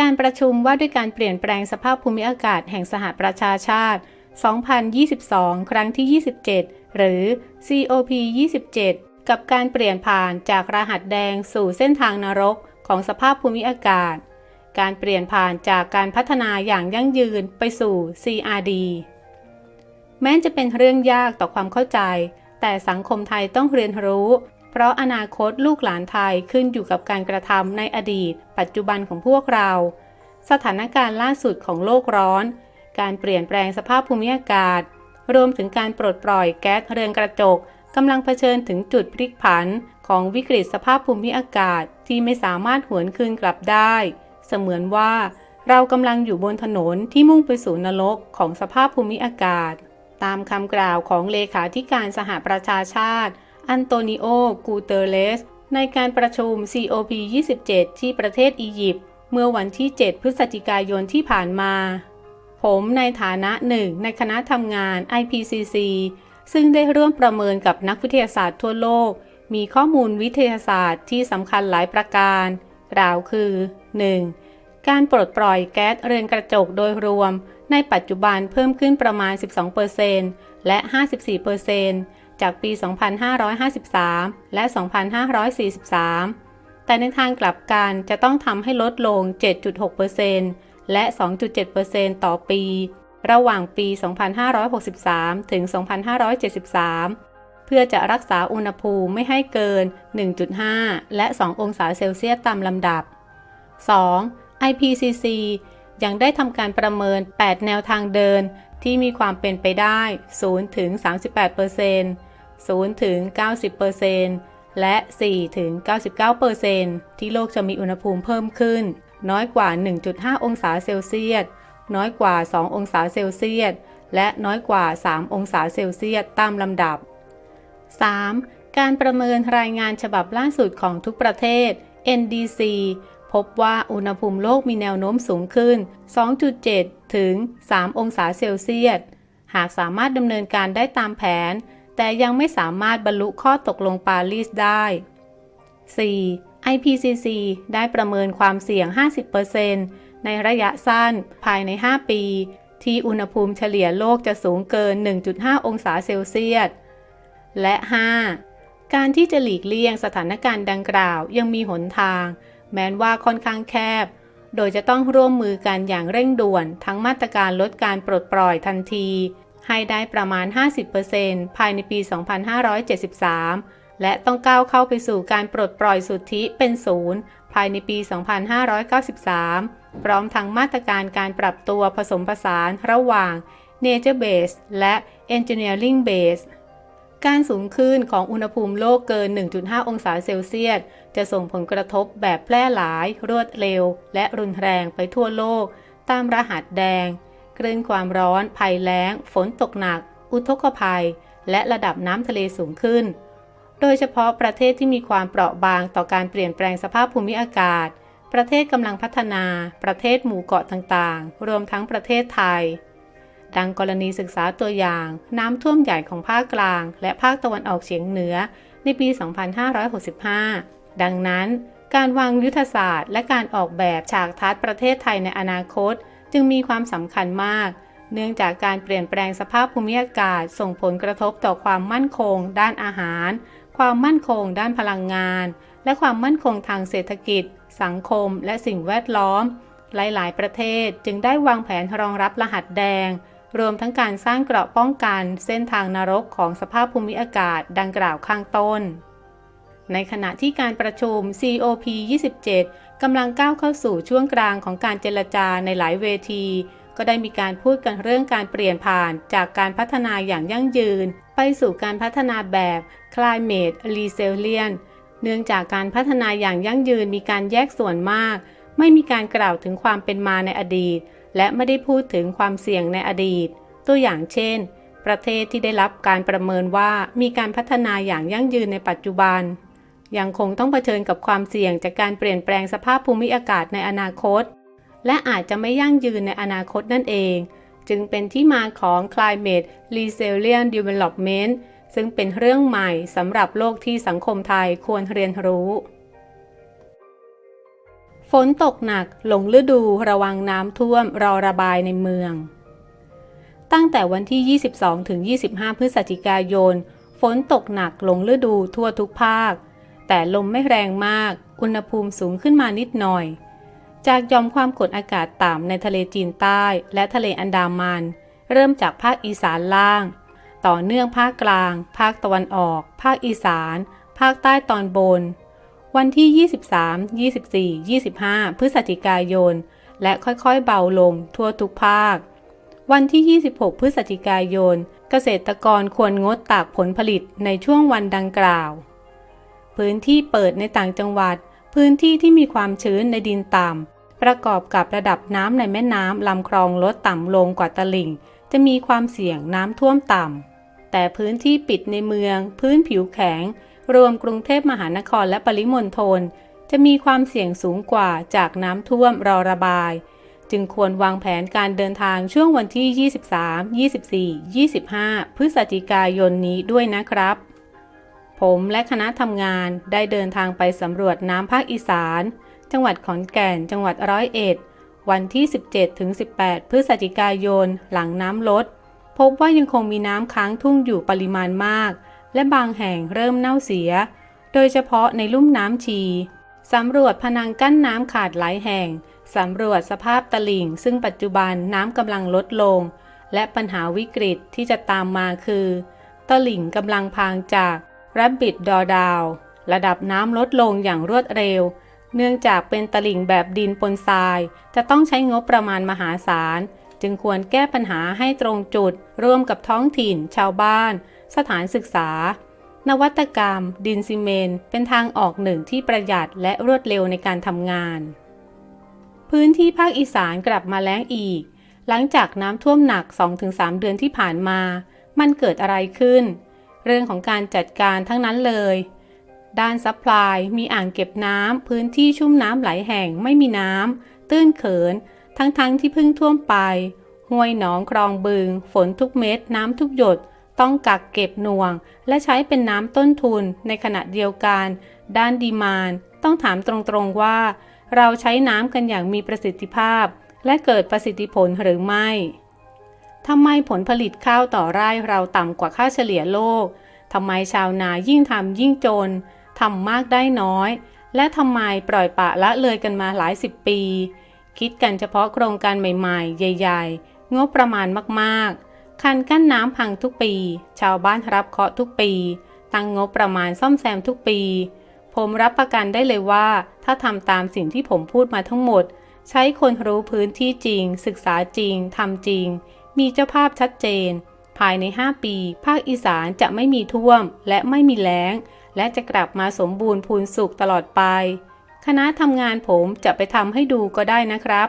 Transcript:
การประชุมว่าด้วยการเปลี่ยนแปลงสภาพภูมิอากาศแห่งสหประชาชาติ 2022 ครั้งที่ 27 หรือ COP 27 กับการเปลี่ยนผ่านจากรหัสแดงสู่เส้นทางนรกของสภาพภูมิอากาศ การเปลี่ยนผ่านจากการพัฒนาอย่างยั่งยืนไปสู่ CRD แม้จะเป็นเรื่องยากต่อความเข้าใจ แต่สังคมไทยต้องเรียนรู้ เพราะอนาคตลูกหลานไทยขึ้นอยู่กับการกระทำในอดีต ปัจจุบันของพวกเรา สถานการณ์ล่าสุดของโลกร้อน การเปลี่ยนแปลงสภาพภูมิอากาศ รวมถึงการปลดปล่อยแก๊สเรือนกระจกกำลังเผชิญถึงจุดพลิกผันของวิกฤตสภาพภูมิอากาศที่ไม่สามารถหวนคืนกลับได้ เสมือนว่าเรากำลังอยู่บนถนนที่มุ่งไปสู่นรกของสภาพภูมิอากาศ ตามคำกล่าวของเลขาธิการสหประชาชาติ อันโตนิโอ กูเตเลส ในการประชุม COP 27 ที่ประเทศอียิปต์เมื่อวันที่ 7 พฤศจิกายนที่ผ่านมา ผมในฐานะหนึ่งในคณะทำงาน IPCC ซึ่งได้ร่วมประเมินกับนักวิทยาศาสตร์ทั่วโลก มีข้อมูลวิทยาศาสตร์ที่สำคัญหลายประการ กล่าวคือ 1. การปลดปล่อยแก๊สเรือนกระจกโดยรวม ในปัจจุบันเพิ่มขึ้นประมาณ 12%และ 54% จากปี 2553 และ 2543 แต่ในทางกลับกันจะต้องทำให้ลดลง 7.6%และ 2.7%ต่อปี ระหว่างปี 2563 ถึง 2573 เพื่อจะรักษาอุณหภูมิไม่ให้เกิน 1.5 และ 2 องศาเซลเซียสตามลำดับ 2. IPCC ยังได้ทำการประเมิน 8 แนวทางเดิน ที่มีความเป็นไปได้ 0 ถึง 38% 0 ถึง 90%และ 4 ถึง 99%ที่โลกจะมีอุณหภูมิเพิ่มขึ้น น้อยกว่า 1.5 องศาเซลเซียส น้อยกว่า 2 องศาเซลเซียส และน้อยกว่า 3 องศาเซลเซียสตามลำดับ 3. การประเมินรายงานฉบับล่าสุดของทุกประเทศ NDC พบว่าอุณหภูมิโลกมีแนวโน้มสูงขึ้น 2.7 ถึง 3 องศาเซลเซียส หากสามารถดำเนินการได้ตามแผน แต่ยังไม่สามารถบรรลุข้อตกลงปารีสได้ 4. IPCC ได้ประเมินความเสี่ยง 50%ในระยะสั้นภายใน 5 ปี ที่อุณหภูมิเฉลี่ยโลกจะสูงเกิน 1.5 องศาเซลเซียส และ 5. การที่จะหลีกเลี่ยงสถานการณ์ดังกล่าวยังมีหนทาง แม้นว่าค่อนข้างแคบ โดยจะต้องร่วมมือกันอย่างเร่งด่วน ทั้งมาตรการลดการปลดปล่อยทันที ให้ได้ประมาณ 50%ภายในปี 2573 และต้องก้าวเข้าไปสู่การปลดปล่อยสุทธิเป็นศูนย์ภายในปี 2593 พร้อมทั้งมาตรการการปรับตัวผสมผสานระหว่าง Nature Base และ Engineering Base การสูงขึ้นของอุณหภูมิโลกเกิน 1.5 องศาเซลเซียส จะส่งผลกระทบแบบแพร่หลาย รวดเร็ว และรุนแรงไปทั่วโลก ตามรหัสแดงคลื่นความร้อน ภัยแล้ง ฝนตกหนัก อุทกภัย และระดับน้ำทะเลสูงขึ้น โดยเฉพาะประเทศที่มีความเปราะบางต่อการเปลี่ยนแปลงสภาพภูมิอากาศ ประเทศกำลังพัฒนา ประเทศหมู่เกาะต่างๆ รวมทั้งประเทศไทย ดังกรณีศึกษาตัวอย่าง น้ำท่วมใหญ่ของภาคกลาง และภาคตะวันออกเฉียงเหนือในปี 2565 ดังนั้น การวางยุทธศาสตร์ และการออกแบบฉากทัศน์ประเทศไทยในอนาคต จึงมีความสำคัญมาก เนื่องจากการเปลี่ยนแปลงสภาพภูมิอากาศ ส่งผลกระทบต่อความมั่นคง ด้านอาหาร ความมั่นคง ด้านพลังงาน และความมั่นคงทางเศรษฐกิจ สังคม และสิ่งแวดล้อม หลาย ๆ ประเทศจึงได้วางแผนรองรับรหัสแดงรวมทั้งการสร้างเกราะป้องกันเส้นทางนรกของสภาพภูมิอากาศดังกล่าวข้างต้น ในขณะที่การประชุม COP 27กำลังก้าวเข้าสู่ช่วงกลางของการเจรจาในหลายเวที ก็ได้มีการพูดกันเรื่องการเปลี่ยนผ่านจากการพัฒนาอย่างยั่งยืน ไปสู่การพัฒนาแบบ climate resilient เนื่องจากการพัฒนาอย่างยั่งยืนมีการแยกส่วนมาก ไม่มีการกล่าวถึงความเป็นมาในอดีต และไม่ได้พูดถึงความเสี่ยงในอดีต ตัวอย่างเช่น ประเทศที่ได้รับการประเมินว่ามีการพัฒนาอย่างยั่งยืนในปัจจุบัน ยังคงต้องเผชิญกับความเสี่ยงจากการเปลี่ยนแปลงสภาพภูมิอากาศในอนาคต และอาจจะไม่ยั่งยืนในอนาคตนั่นเอง จึงเป็นที่มาของ climate resilient development ซึ่งเป็นเรื่องใหม่สำหรับโลกที่สังคมไทยควรเรียนรู้ ฝนตกหนักหลงฤดูระวังน้ำท่วมรอระบายในเมือง ตั้งแต่วันที่ 22ถึง25 พฤศจิกายน ฝนตกหนักหลงฤดูทั่วทุกภาค แต่ลมไม่แรงมาก อุณหภูมิสูงขึ้นมานิดหน่อย จากยอมความกดอากาศต่ำในทะเลจีนใต้และทะเลอันดามัน เริ่มจากภาคอีสานล่าง ต่อเนื่องภาคกลาง ภาคตะวันออก ภาคอีสาน ภาคใต้ตอนบน วันที่ 23 24 25 พฤศจิกายน และค่อยๆเบาลงทั่วทุกภาค วันที่ 26 พฤศจิกายน เกษตรกรควรงดตากผลผลิตในช่วงวันดังกล่าว พื้นที่เปิดในต่างจังหวัด พื้นที่ที่มีความชื้นในดินต่ำประกอบกับระดับน้ำในแม่น้ำลำคลองลดต่ำลงกว่าตลิ่ง จะมีความเสี่ยงน้ำท่วมต่ำ แต่พื้นที่ปิดในเมือง พื้นผิวแข็ง รวมกรุงเทพมหานครและปริมณฑลจะมีความเสี่ยงสูงกว่าจากน้ำท่วมรอระบาย จึงควรวางแผนการเดินทางช่วงวันที่ 23 24 25 พฤศจิกายนนี้ด้วยนะครับ ผมและคณะทำงานได้เดินทางไปสำรวจน้ำภาคอีสาน จังหวัดขอนแก่น จังหวัดร้อยเอ็ด วันที่ 17-18 พฤศจิกายน หลังน้ำลด พบว่ายังคงมีน้ำค้างทุ่งอยู่ปริมาณมาก และบางแห่งเริ่มเน่าเสีย โดยเฉพาะในลุ่มน้ำชีสำรวจพนังกั้นน้ำขาดหลายแห่ง สำรวจสภาพตลิ่ง ซึ่งปัจจุบันน้ำกำลังลดลง และปัญหาวิกฤตที่จะตามมาคือ ตลิ่งกำลังพางจาก รับบิดดอดาว ระดับน้ำลดลงอย่างรวดเร็ว เนื่องจากเป็นตลิ่งแบบดินปนทราย จะต้องใช้งบประมาณมหาศาล จึงควรแก้ปัญหาให้ตรงจุด ร่วมกับท้องถิ่น ชาวบ้าน สถานศึกษา นวัตกรรม ดินซีเมน เป็นทางออกหนึ่งที่ประหยัดและรวดเร็วในการทำงาน พื้นที่ภาคอีสานกลับมาแล้งอีก หลังจากน้ำท่วมหนัก 2-3 เดือนที่ผ่านมา มันเกิดอะไรขึ้น เรื่องของการจัดการทั้งนั้นเลย ด้านซัพพลายมีอ่างเก็บน้ำพื้นที่ชุ่มน้ำไหลแห่งไม่มีน้ำตื้นเขิน ทั้งๆทที่เพิ่งท่วมไปห้วยหนองคลองบึง ฝนทุกเม็ดน้ำทุกหยด ต้องกักเก็บหน่วง และใช้เป็นน้ำต้นทุนในขณะเดียวกัน ด้านดีมานต้องถามตรงๆว่า เราใช้น้ำกันอย่างมีประสิทธิภาพ และเกิดประสิทธิผลหรือไม่ ทำไมผลผลิตข้าวต่อไร่เราต่ำกว่าค่าเฉลี่ยโลก ทำไมชาวนายิ่งทำยิ่งจน ทำมากได้น้อย และทำไมปล่อยปะละเลยกันมาหลายสิบปี คิดกันเฉพาะโครงการใหม่ๆ ใหญ่ ๆ งบประมาณมากๆ คันกั้นน้ำพังทุกปี ชาวบ้านรับเคาะทุกปี ตั้งงบประมาณซ่อมแซมทุกปี ผมรับประกันได้เลยว่า ถ้าทำตามสิ่งที่ผมพูดมาทั้งหมด ใช้คนรู้พื้นที่จริง ศึกษาจริงทำจริง มีเจ้าภาพชัดเจน ภายใน 5 ปี ภาคอีสานจะไม่มีท่วมและไม่มีแล้ง และจะกลับมาสมบูรณ์พูนสุขตลอดไป คณะทำงานผมจะไปทำให้ดูก็ได้นะครับ